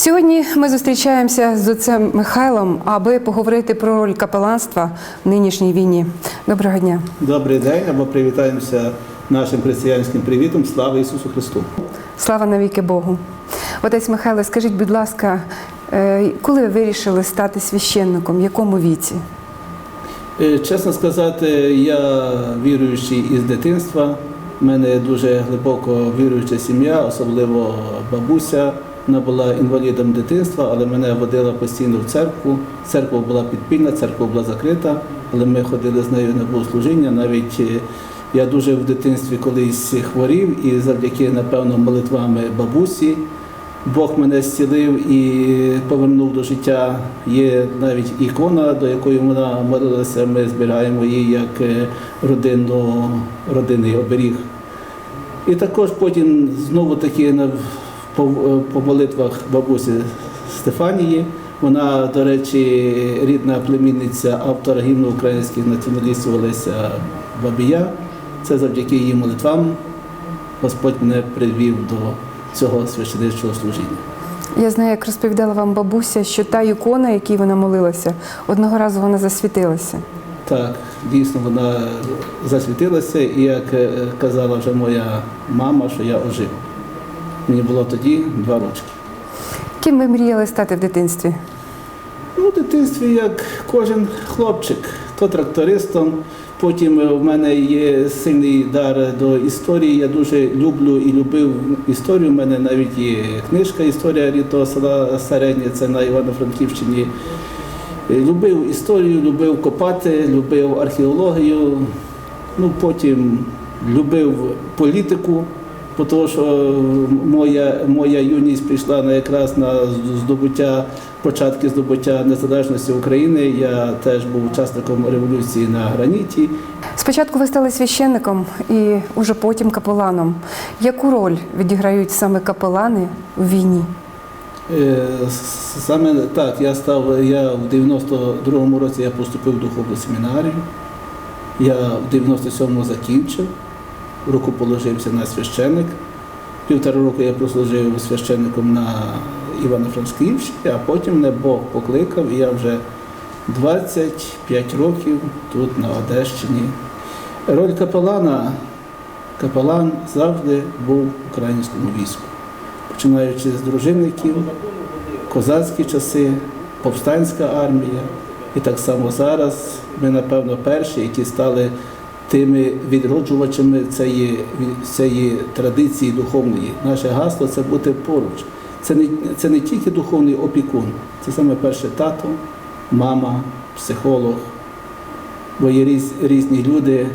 Сьогодні ми зустрічаємося з отцем Михайлом, аби поговорити про роль капеланства в нинішній війні. Доброго дня. Добрий день, або привітаємося нашим християнським привітом. Слава Ісусу Христу! Слава навіки Богу. Отець Михайло, скажіть, будь ласка, е, коли ви вирішили стати священником, в якому віці? Е, Чесно сказати, я віруючий із дитинства. У мене дуже глибоко віруюча сім'я, особливо бабуся. Вона була інвалідом дитинства, але мене водила постійно в церкву. Церква була підпільна, церква була закрита, але ми ходили з нею на богослужіння. Навіть е, я дуже в дитинстві колись хворів, і завдяки, напевно, молитвами бабусі Бог мене зцілив і повернув до життя. Є навіть ікона, до якої вона молилася. Ми збираємо її як е, родинний оберіг. І також потім знову таки по, по молитвах бабусі Стефанії. Вона, до речі, рідна племінниця автора гімну українських націоналістів Олеся Бабія. Це завдяки її молитвам Господь мене привів до цього священичного служіння. Я знаю, як розповідала вам бабуся, що та ікона, якій вона молилася, одного разу вона засвітилася. Так, дійсно вона засвітилася, і як е, казала вже моя мама, що я ожив. Мені було тоді два рочки. Ким ви мріяли стати в дитинстві? Ну, в дитинстві, як кожен хлопчик, то трактористом. Потім в мене є сильний дар до історії. Я дуже люблю і любив історію. У мене навіть є книжка Історія рідного села Середнє, це на Івано-Франківщині. Любив історію, любив копати, любив археологію. Ну, потім любив політику, тому що моя, моя юність прийшла на якраз на здобуття, початки здобуття незалежності України. Я теж був учасником революції на граніті. Спочатку ви стали священником і уже потім капеланом. Яку роль відіграють саме капелани в війні? Е, Саме так, я став, я в 92-му році я поступив в духовну семінарію. Я в 97-му закінчив, руку положився на священник. Півтора року я прослужив священником на Івано-Франківщині, а потім мене Бог покликав, і я вже 25 років тут, на Одещині. Роль капелана, капелан завжди був в українському війську починаючи з дружинників, козацькі часи, повстанська армія. І так само зараз ми, напевно, перші, які стали тими відроджувачами цієї, цієї традиції духовної. Наше гасло це бути поруч. Це не, це не тільки духовний опікун, це саме перше тато, мама, психолог, бо є різ, різні люди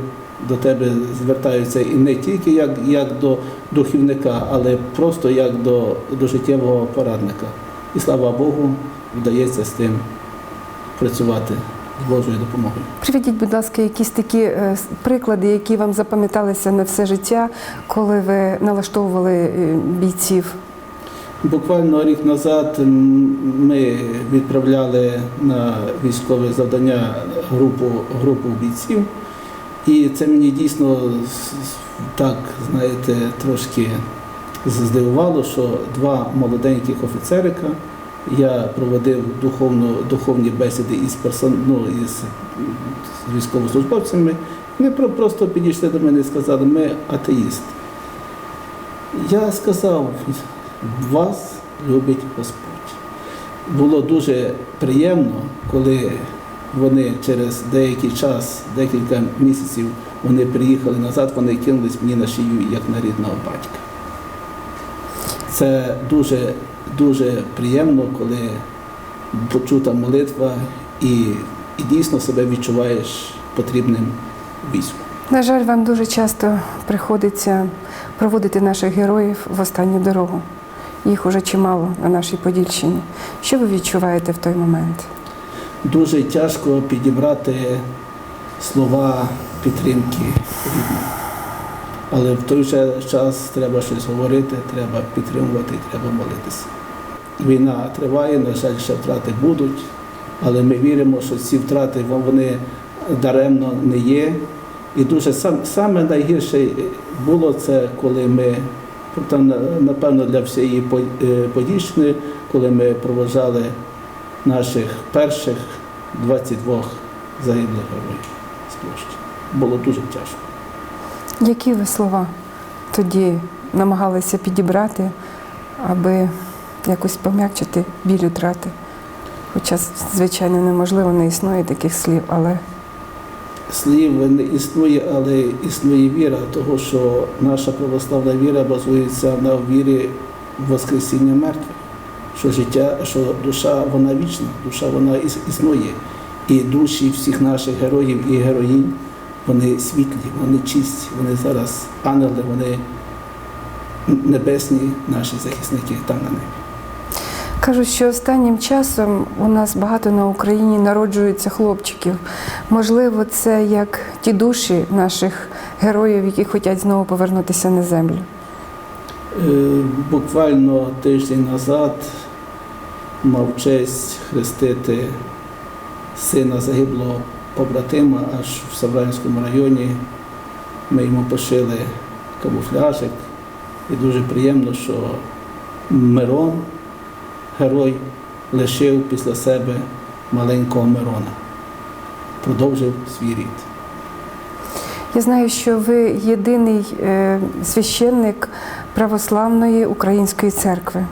до тебе звертаються і не тільки як, як до духівника, але просто як до, до життєвого порадника. І слава Богу, вдається з тим працювати Божою допомогою. Приведіть, будь ласка, якісь такі е, приклади, які вам запам'яталися на все життя, коли ви налаштовували е, бійців. Буквально рік назад ми відправляли на військове завдання групу, групу бійців. І це мені дійсно так, знаєте, трошки здивувало, що два молоденьких офіцерика. Я проводив духовну, духовні бесіди із персон, ну, із військовослужбовцями. Вони просто підійшли до мене і сказали, ми атеїсти. Я сказав, вас любить Господь. Було дуже приємно, коли вони через деякий час, декілька місяців, вони приїхали назад, вони кинулись мені на шию, як на рідного батька. Це дуже, дуже приємно, коли почута молитва і, і дійсно себе відчуваєш потрібним війську. На жаль, вам дуже часто приходиться проводити наших героїв в останню дорогу. Їх уже чимало на нашій Подільщині. Що ви відчуваєте в той момент? Дуже тяжко підібрати слова підтримки рідних. Але в той же час треба щось говорити, треба підтримувати, треба молитися. Війна триває, на жаль, ще втрати будуть, але ми віримо, що ці втрати вони даремно не є. І дуже сам, саме найгірше було це, коли ми напевно, для всієї е, коли ми проважали наших перших 22 загиблих героїв з площі. Було дуже тяжко. Які ви слова тоді намагалися підібрати, аби якось пом'якчити біль утрати? Хоча, звичайно, неможливо, не існує таких слів, але Слів не існує, але існує віра, того що наша православна віра базується на вірі в Воскресіння мертвих, що життя, що душа вона вічна, душа вона існує. І душі всіх наших героїв і героїнь, вони світлі, вони чисті, вони зараз ангели, вони небесні наші захисники там на небі. Кажуть, що останнім часом у нас багато на Україні народжується хлопчиків. Можливо, це як ті душі наших героїв, які хочуть знову повернутися на землю. Е, Буквально тиждень назад мав честь хрестити сина загиблого побратима аж в Савранському районі. Ми йому пошили камуфляжик. І дуже приємно, що Мирон, герой, лишив після себе маленького Мирона, продовжив свій рід. Я знаю, що ви єдиний е, священник православної української церкви.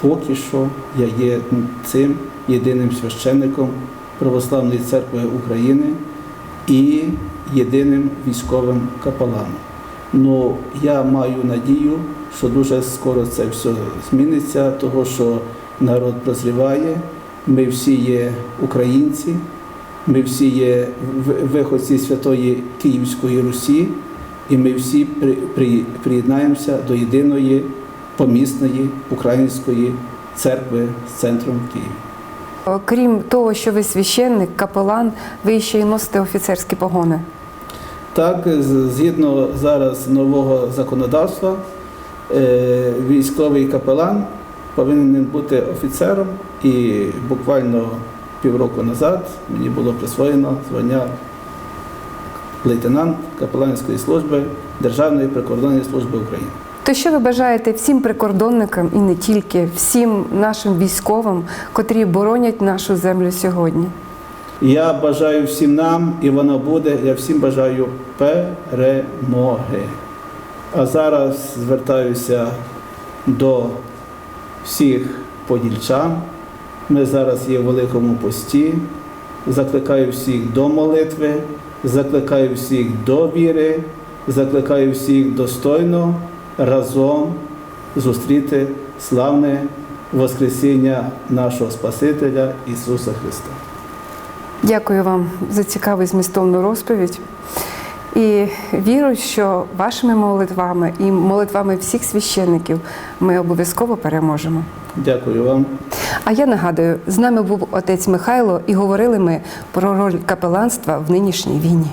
Поки що я є цим єдиним священником Православної церкви України і єдиним військовим капеланом. Ну, я маю надію, що дуже скоро це все зміниться, того що народ прозріває, ми всі є українці, ми всі є виходці Святої Київської Русі, і ми всі при- при- приєднаємося до єдиної помісної української церкви з центром в Києві. Крім того, що ви священник, капелан, ви ще й носите офіцерські погони. Так, згідно зараз нового законодавства, е, військовий капелан повинен бути офіцером, і буквально півроку назад мені було присвоєно звання лейтенант капеланської служби Державної прикордонної служби України. То що ви бажаєте всім прикордонникам і не тільки, всім нашим військовим, котрі боронять нашу землю сьогодні? Я бажаю всім нам, і вона буде. Я всім бажаю перемоги. А зараз звертаюся до всіх подільчан. Ми зараз є в Великому пості. Закликаю всіх до молитви, закликаю всіх до віри, закликаю всіх достойно разом зустріти славне Воскресіння нашого Спасителя Ісуса Христа. Дякую вам за цікаву і змістовну розповідь. І вірю, що вашими молитвами і молитвами всіх священників ми обов'язково переможемо. Дякую вам. А я нагадую, з нами був отець Михайло, і говорили ми про роль капеланства в нинішній війні.